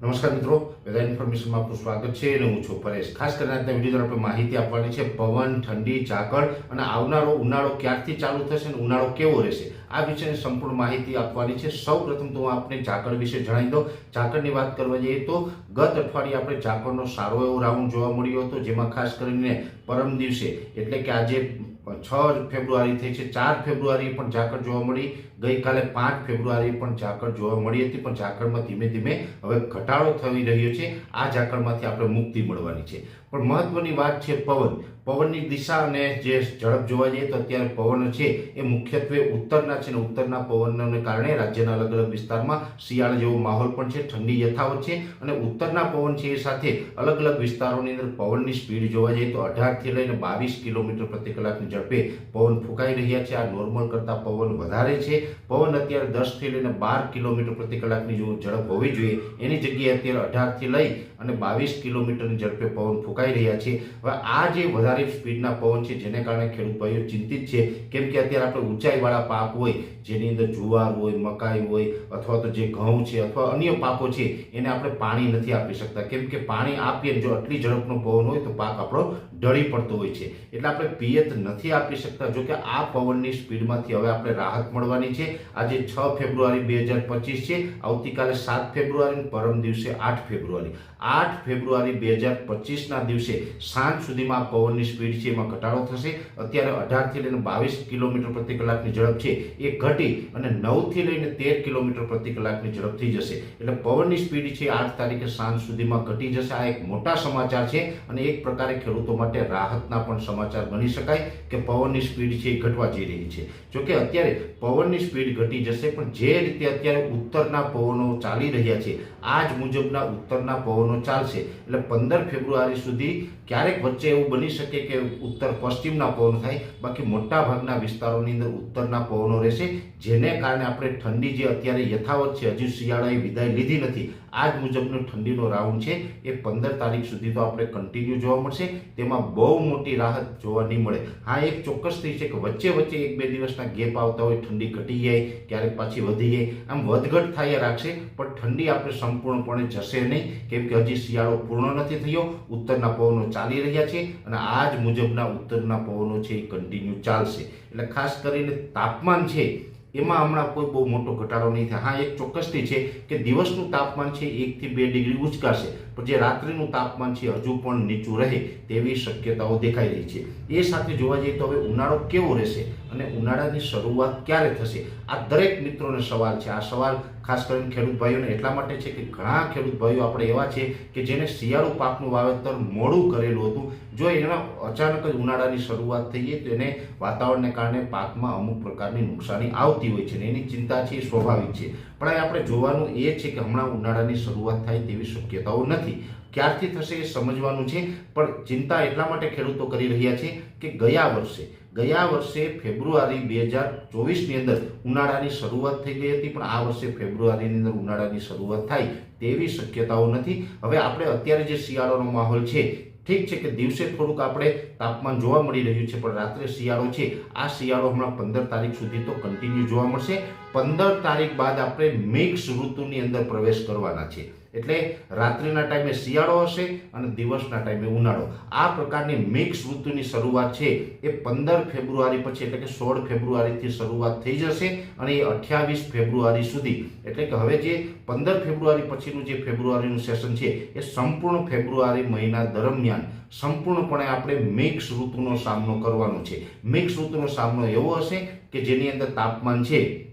નમસ્કાર મિત્રો, વેધર ઇન્ફોર્મેશનમાં આપનું સ્વાગત છે અને હું છું પરેશ. ખાસ કરીને આજના વીડિયો દ્વારા આપણે માહિતી આપવાની છે પવન, ઠંડી, ઝાકળ અને આવનારો ઉનાળો ક્યારથી ચાલુ થશે અને ઉનાળો કેવો રહેશે? આ વિશેની સંપૂર્ણ માહિતી આપવાની છે. સૌ પ્રથમ તો હું આપને ઝાકળ વિશે જણાવી દઉં. ઝાકળની વાત કરવા જઈએ તો ગત અઠવાડિયે આપણે ઝાકળનો સારો એવો રાઉન્ડ જોવા મળ્યો હતો, જેમાં ખાસ કરીને પરમ દિવસે, એટલે કે આજે છ ફેબ્રુઆરી થઈ છે. ચાર ફેબ્રુઆરી પણ ઝાકળ જોવા મળી. ગઈકાલે પાંચ ફેબ્રુઆરી પણ ઝાકળ જોવા મળી હતી. પણ ઝાકળમાં ધીમે ધીમે હવે ઘટાડો થઈ રહ્યો છે. આ ઝાકળમાંથી આપણે મુક્તિ મળવાની છે. પણ મહત્વની વાત છે પવન. પવનની દિશા અને જે ઝડપ જોવા જઈએ તો અત્યારે પવન છે એ મુખ્યત્વે ઉત્તરના છે ને ઉત્તરના પવનને કારણે રાજ્યના અલગ અલગ વિસ્તારમાં શિયાળા જેવો માહોલ પણ છે, ઠંડી યથાવત છે અને ઉત્તરના પવન છે એ સાથે અલગ અલગ વિસ્તારોની અંદર પવનની સ્પીડ જોવા જઈએ તો અઢારથી લઈને બાવીસ કિલોમીટર પ્રતિ કલાકની ઝડપે પવન ફૂંકાઈ રહ્યા છે. આ નોર્મલ કરતાં પવન વધારે છે. પવન અત્યારે દસથી લઈને બાર કિલોમીટર પ્રતિ કલાકની જો ઝડપ હોવી જોઈએ, એની જગ્યાએ અત્યારે અઢારથી લઈ અને બાવીસ કિલોમીટરની ઝડપે પવન ફૂંકાઈ રહ્યા છે. હવે આ જે વધારે સ્પીડના પવન છે, જેને કારણે ખેડૂત ભાઈઓ ચિંતિત છે, કેમ કે અત્યારે આપણે ઊંચાઈવાળા પાક હોય, જેની અંદર જુવાર હોય, મકાઈ હોય, અથવા તો જે ઘઉં છે, અથવા અન્ય પાકો છે, એને આપણે પાણી નથી આપી શકતા. કેમ કે પાણી આપીએ જો આટલી ઝડપનો પવન હોય તો પાક આપણો ઢળી પડતો હોય છે. એટલે આપણે પિયત નથી આપી શકતા. જો કે આ પવનની સ્પીડમાંથી હવે આપણે રાહત મળવાની છે. આજે છ ફેબ્રુઆરી બે હજાર પચીસ છે. આવતીકાલે સાત ફેબ્રુઆરી પરમ દિવસે આઠ ફેબ્રુઆરી. આઠ ફેબ્રુઆરી બે હજાર પચીસના દિવસે સાંજ સુધીમાં આ પવનની સ્પીડ છે એમાં ઘટાડો થશે. અત્યારે અઢારથી લઈને બાવીસ કિલોમીટર પ્રતિ કલાકની ઝડપ છે. એ ઘટી અને નવથી લઈને તેર કિલોમીટર પ્રતિ કલાકની ઝડપ થઈ જશે. એટલે પવનની સ્પીડ છે આઠ તારીખે સાંજ સુધીમાં ઘટી જશે. આ એક મોટા સમાચાર છે અને એક પ્રકારે ખેડૂતો માટે રાહતના પણ સમાચાર ગણી શકાય કે પવનની સ્પીડ છે એ ઘટવા જઈ રહી છે. જોકે અત્યારે પવનની સ્પીડ ઘટી જશે, પણ જે રીતે અત્યારે ઉત્તરના પવનો ચાલી રહ્યા છે આ જ મુજબના ઉત્તરના પવનો ચાલશે. એટલે પંદર ફેબ્રુઆરી સુધી ક્યારેક વચ્ચે એવું બની શકે કે ઉત્તર પશ્ચિમના પવનો થાય, બાકી મોટા ભાગના વિસ્તારોની અંદર ઉત્તરના પવનો રહેશે, જેને કારણે આપણે ઠંડી જે અત્યારે યથાવત છે, હજુ શિયાળાએ વિદાય લીધી નથી. આ જ મુજબનો ઠંડીનો રાઉન્ડ છે. એ પંદર તારીખ સુધી તો આપણે કન્ટિન્યુ જોવા મળશે. તેમાં બહુ મોટી રાહત જોવા નહીં મળે. હા, એક ચોક્કસ થઈ છે કે વચ્ચે વચ્ચે એક બે દિવસના ગેપ આવતા હોય, ઠંડી ઘટી જાય, ક્યારેક પાછી વધી જાય, આમ વધઘટ થાય રાખશે, પણ ઠંડી આપણે સંપૂર્ણપણે જશે નહીં. કેમ કે હજી શિયાળો પૂર્ણ નથી થયો. ઉત્તરના પવનો ચાલી રહ્યા છે અને આ જ મુજબના ઉત્તરના પવનો છે એ કન્ટિન્યુ ચાલશે. એટલે ખાસ કરીને તાપમાન છે એમાં હમણાં કોઈ બહુ મોટો ઘટાડો નહીં થાય. હા, એક ચોક્કસથી છે કે દિવસનું તાપમાન છે એકથી બે ડિગ્રી ઉચકાશે પણ જે રાત્રિનું તાપમાન છે હજુ પણ નીચું રહે તેવી શક્યતાઓ દેખાઈ રહી છે. એ સાથે જોવા જઈએ તો હવે ઉનાળો કેવો રહેશે અને ઉનાળાની શરૂઆત ક્યારે થશે? આ દરેક મિત્રોને સવાલ છે. આ સવાલ ખાસ કરીને ખેડૂત ભાઈઓને એટલા માટે છે કે ઘણા ખેડૂત ભાઈઓ આપણે એવા છે કે જેને શિયાળુ પાકનું વાવેતર મોડું કરેલું હતું. જો એના અચાનક જ ઉનાળાની શરૂઆત થઈએ તો એને વાતાવરણને કારણે પાકમાં અમુક પ્રકારની નુકસાની આવતી હોય છે ને એની ચિંતા છે એ સ્વાભાવિક છે. પણ આપણે જોવાનું એ છે કે હમણાં ઉનાળાની શરૂઆત થાય તેવી શક્યતાઓ નથી. ક્યારથી થશે એ સમજવાનું છે, પણ ચિંતા એટલા માટે ખેડૂતો કરી રહ્યા છે કે ગયા વર્ષે ગયા વર્ષે ફેબ્રુઆરી બે હજાર ચોવીસની અંદર ઉનાળાની શરૂઆત થઈ ગઈ હતી, પણ આ વર્ષે ફેબ્રુઆરીની અંદર ઉનાળાની શરૂઆત થાય તેવી શક્યતાઓ નથી. હવે આપણે અત્યારે જે શિયાળાનો માહોલ છે, ઠીક છે કે દિવસે થોડુંક આપણે તાપમાન જોવા મળી રહ્યું છે, પણ રાત્રે શિયાળો છે, આ શિયાળો હમણાં પંદર તારીખ સુધી તો કન્ટિન્યુ જોવા મળશે. પંદર તારીખ બાદ આપણે મિક્સ ઋતુની અંદર પ્રવેશ કરવાના છે. એટલે રાત્રિના ટાઈમે શિયાળો હશે અને દિવસના ટાઈમે ઉનાળો. આ પ્રકારની મિક્સ ઋતુની શરૂઆત છે એ પંદર ફેબ્રુઆરી પછી, એટલે કે સોળ ફેબ્રુઆરીથી શરૂઆત થઈ જશે અને એ અઠ્યાવીસ ફેબ્રુઆરી સુધી. એટલે કે હવે જે પંદર ફેબ્રુઆરી પછીનું જે ફેબ્રુઆરીનું સેશન છે, એ સંપૂર્ણ ફેબ્રુઆરી મહિના દરમિયાન સંપૂર્ણપણે આપણે મિક્સ ઋતુનો સામનો કરવાનો છે. મિક્સ ઋતુનો સામનો એવો હશે કે જેની અંદર તાપમાન છે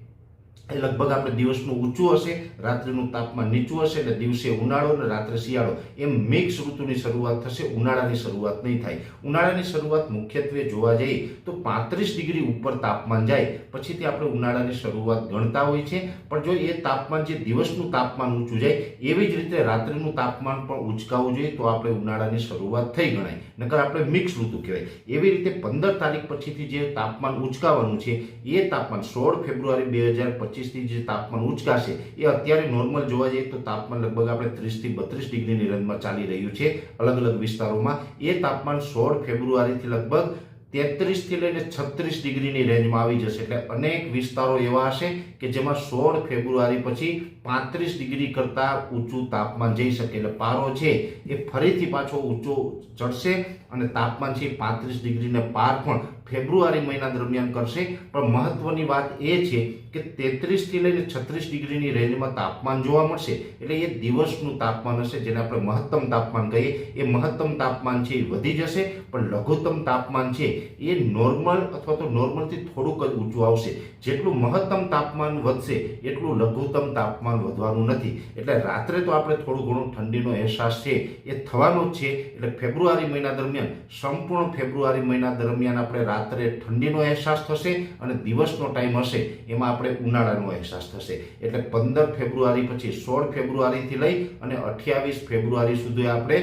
એ લગભગ આપણે દિવસનું ઊંચું હશે, રાત્રિનું તાપમાન નીચું હશે એટલે દિવસે ઉનાળો અને રાત્રે શિયાળો. એમ મિક્સ ઋતુની શરૂઆત થશે, ઉનાળાની શરૂઆત નહીં થાય. ઉનાળાની શરૂઆત મુખ્યત્વે જોવા જઈએ તો પાંત્રીસ ડિગ્રી ઉપર તાપમાન જાય. પછીથી આપણે ઉનાળાની શરૂઆત ગણતા હોય છે પણ જો એ તાપમાન જે દિવસનું તાપમાન ઊંચું જાય, એવી જ રીતે રાત્રિનું તાપમાન પણ ઉંચકાવવું જોઈએ તો આપણે ઉનાળાની શરૂઆત થઈ ગણાય. નકર આપણે મિક્સ ઋતુ કહેવાય. એવી રીતે પંદર તારીખ પછીથી જે તાપમાન ઉંચકાવાનું છે, એ તાપમાન સોળ ફેબ્રુઆરી બે હજાર પચીસથી જે તાપમાન ઉચકાશે એ અત્યારે નોર્મલ જોવા જઈએ તો તાપમાન લગભગ આપણે ત્રીસથી બત્રીસ ડિગ્રીની રેન્જમાં ચાલી રહ્યું છે અલગ અલગ વિસ્તારોમાં. એ તાપમાન સોળ ફેબ્રુઆરીથી લગભગ તેત્રીસથી લઈને છત્રીસ ડિગ્રીની રેન્જમાં આવી જશે. એટલે અનેક વિસ્તારો એવા હશે કે જેમાં સોળ ફેબ્રુઆરી પછી પાંત્રીસ ડિગ્રી કરતાં ઊંચું તાપમાન જઈ શકે. એટલે પારો છે એ ફરીથી પાછો ઊંચો ચડશે અને તાપમાન છે પાંત્રીસ ડિગ્રીને પાર પણ ફેબ્રુઆરી મહિના દરમિયાન કરશે. પણ મહત્વની વાત એ છે કે તેત્રીસથી લઈને છત્રીસ ડિગ્રીની રેન્જમાં તાપમાન જોવા મળશે, એટલે એ દિવસનું તાપમાન હશે, જેને આપણે મહત્તમ તાપમાન કહીએ. એ મહત્તમ તાપમાન છે એ વધી જશે, પણ લઘુત્તમ તાપમાન છે એ નોર્મલ અથવા તો નોર્મલથી થોડુંક જ ઊંચું આવશે. જેટલું મહત્તમ તાપમાન વધશે, એટલું લઘુત્તમ તાપમાન વધવાનું નથી. એટલે રાત્રે તો આપણે થોડું ઘણું ઠંડીનો અહેસાસ છે, એ થવાનો જ છે. એટલે ફેબ્રુઆરી મહિના દરમિયાન, સંપૂર્ણ ફેબ્રુઆરી મહિના દરમિયાન આપણે રાત્રે ઠંડીનો અહેસાસ થશે અને દિવસનો ટાઈમ હશે. એમાં આપણે ઉનાળાનો અહેસાસ થશે. એટલે પંદર ફેબ્રુઆરી પછી સોળ ફેબ્રુઆરીથી લઈ અને અઠ્યાવીસ ફેબ્રુઆરી સુધી આપણે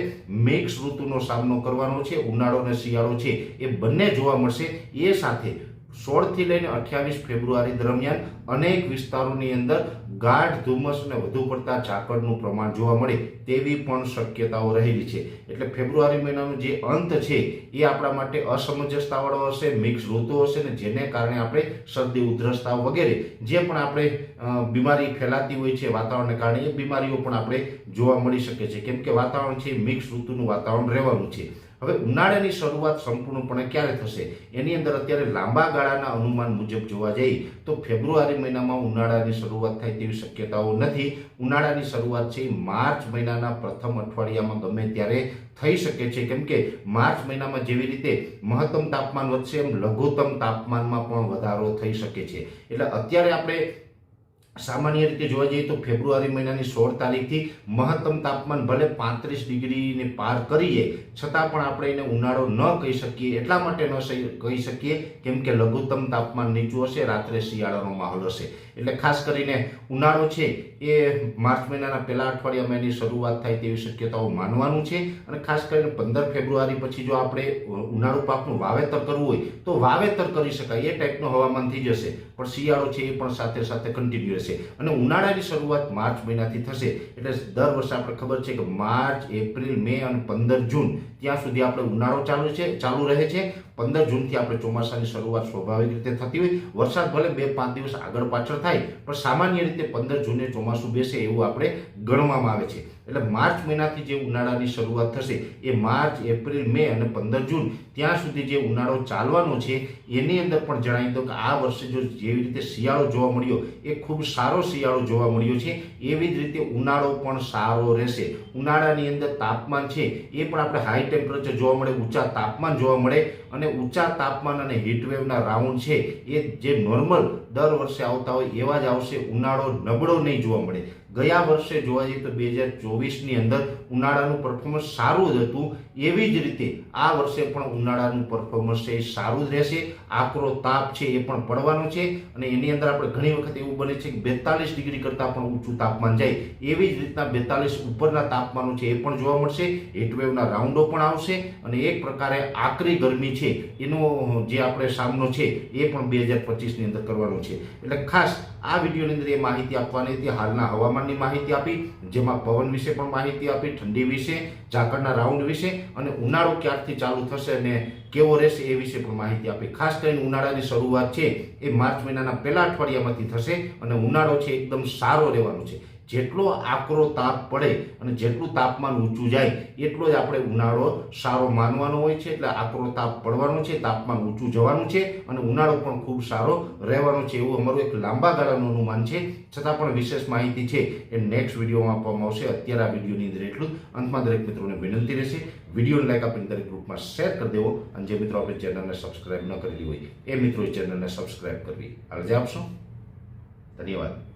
મિક્સ ઋતુનો સામનો કરવાનો છે, ઉનાળો અને શિયાળો છે, એ બંને જોવા મળશે. એ સાથે સોળથી લઈને અઠ્યાવીસ ફેબ્રુઆરી દરમિયાન અનેક વિસ્તારોની અંદર ગાઢ ધુમ્મસ અને વધુ પડતા ઝાકળનું પ્રમાણ જોવા મળે તેવી પણ શક્યતાઓ રહેલી છે. એટલે ફેબ્રુઆરી મહિનાનો જે અંત છે, એ આપણા માટે અસમંજસતાવાળો હશે, મિક્સ ઋતુ હશે ને જેને કારણે આપણે શરદી, ઉધરસતા વગેરે જે પણ આપણે બીમારી ફેલાતી હોય છે વાતાવરણને કારણે એ બીમારીઓ પણ આપણે જોવા મળી શકે છે. કેમ કે વાતાવરણ છે મિક્સ ઋતુનું વાતાવરણ રહેવાનું છે. હવે ઉનાળાની શરૂઆત સંપૂર્ણપણે ક્યારે થશે? એની અંદર અત્યારે લાંબા ગાળાના અનુમાન મુજબ જોવા જઈએ તો ફેબ્રુઆરી મહિનામાં ઉનાળાની શરૂઆત થાય તેવી શક્યતાઓ નથી. ઉનાળાની શરૂઆત છે માર્ચ મહિનાના પ્રથમ અઠવાડિયામાં ગમે ત્યારે થઈ શકે છે. કેમ કે માર્ચ મહિનામાં જેવી રીતે મહત્તમ તાપમાન વધશે એમ લઘુત્તમ તાપમાનમાં પણ વધારો થઈ શકે છે. એટલે અત્યારે આપણે સામાન્ય રીતે જોવા જઈએ તો ફેબ્રુઆરી મહિનાની સોળ તારીખથી મહત્તમ તાપમાન ભલે પાંત્રીસ ડિગ્રીને પાર કરીએ, છતાં પણ આપણે એને ઉનાળો ન કહી શકીએ. એટલા માટે ન કહી શકીએ કેમ કે લઘુત્તમ તાપમાન નીચું હશે, રાત્રે શિયાળાનો માહોલ હશે. એટલે ખાસ કરીને ઉનાળો છે એ માર્ચ મહિનાના પહેલા અઠવાડિયામાં એની શરૂઆત થાય તેવી શક્યતાઓ માનવાનું છે. અને ખાસ કરીને પંદર ફેબ્રુઆરી પછી જો આપણે ઉનાળુ પાકનું વાવેતર કરવું હોય તો વાવેતર કરી શકાય, એ ટાઈપનું હવામાન થઈ જશે પણ શિયાળો છે એ પણ સાથે સાથે કન્ટિન્યુ રહેશે અને ઉનાળાની શરૂઆત માર્ચ મહિનાથી થશે. એટલે દર વર્ષે આપણે ખબર છે કે માર્ચ, એપ્રિલ, મે અને પંદર જૂન ત્યાં સુધી આપણે ઉનાળો ચાલુ છે, ચાલુ રહે છે. પંદર જૂનથી આપણે ચોમાસાની શરૂઆત સ્વાભાવિક રીતે થતી હોય. વરસાદ ભલે બે પાંચ દિવસ આગળ પાછળ થાય, પણ સામાન્ય રીતે પંદર જૂને ચોમાસું બેસે એવું આપણે ગણવામાં આવે છે. એટલે માર્ચ મહિનાથી જે ઉનાળાની શરૂઆત થશે, એ માર્ચ, એપ્રિલ, મે અને પંદર જૂન, ત્યાં સુધી જે ઉનાળો ચાલવાનો છે, એની અંદર પણ જણાવી દો કે આ વર્ષે જો જેવી રીતે શિયાળો જોવા મળ્યો, એ ખૂબ સારો શિયાળો જોવા મળ્યો છે. એવી જ રીતે ઉનાળો પણ સારો રહેશે. ઉનાળાની અંદર તાપમાન છે, એ પણ આપણે હાઈ ટેમ્પરેચર જોવા મળે, ઊંચા તાપમાન જોવા મળે અને ઊંચા તાપમાન અને હીટવેવના રાઉન્ડ છે, એ જે નોર્મલ દર વર્ષે આવતા હોય એવા જ આવશે, ઉનાળો નબળો નહીં જોવા મળે. ગયા વર્ષે જોવા જઈએ તો બે હજાર ચોવીસની અંદર ઉનાળાનું પરફોર્મન્સ સારું જ હતું. એવી જ રીતે આ વર્ષે પણ ઉનાળાનું પરફોર્મન્સ છે, એ સારું જ રહેશે. આકરો તાપ છે એ પણ પડવાનો છે અને એની અંદર આપણે ઘણી વખત એવું બને છે કે બેતાલીસ ડિગ્રી કરતાં પણ ઊંચું તાપમાન જાય. એવી જ રીતના બેતાલીસ ઉપરના તાપમાનો છે એ પણ જોવા મળશે. હીટવેવના રાઉન્ડો પણ આવશે અને એક પ્રકારે આકરી ગરમી છે. એનો જે આપણે સામનો છે એ પણ બે હજાર પચીસની અંદર કરવાનો છે. એટલે ખાસ આ વિડીયોની અંદર એ માહિતી આપવાની હતી, હાલના હવામાનની માહિતી આપી, જેમાં પવન વિશે પણ માહિતી આપી, ઠંડી વિશે, ઝાકળના રાઉન્ડ વિશે, અને ઉનાળો ક્યારથી ચાલુ થશે અને કેવો રહેશે એ વિશે પણ માહિતી આપી. ખાસ કરીને ઉનાળાની શરૂઆત છે, એ માર્ચ મહિનાના પહેલા અઠવાડિયામાંથી થશે, અને ઉનાળો છે, એકદમ સારો રહેવાનો છે. જેટલો આકરો તાપ પડે અને જેટલું તાપમાન ઊંચું જાય, એટલો જ આપણે ઉનાળો સારો માનવાનો હોય છે. એટલે આકરો તાપ પડવાનો છે, તાપમાન ઊંચું જવાનું છે અને ઉનાળો પણ ખૂબ સારો રહેવાનો છે એવું અમારું એક લાંબા ગાળાનું અનુમાન છે. છતાં પણ વિશેષ માહિતી છે એ નેક્સ્ટ વિડીયોમાં આપવામાં આવશે. અત્યારે આ વિડીયોની અંદર એટલું અંતમાં દરેક મિત્રોને વિનંતી રહેશે. વિડીયોને લાઈક આપીને દરેક ગ્રુપમાં શેર કરી દેવો. અને જે મિત્રો આપણે ચેનલને સબસ્ક્રાઈબ ન કરેલી હોય, એ મિત્રો ચેનલને સબસ્ક્રાઈબ કરવી. અરજી આપશો. ધન્યવાદ.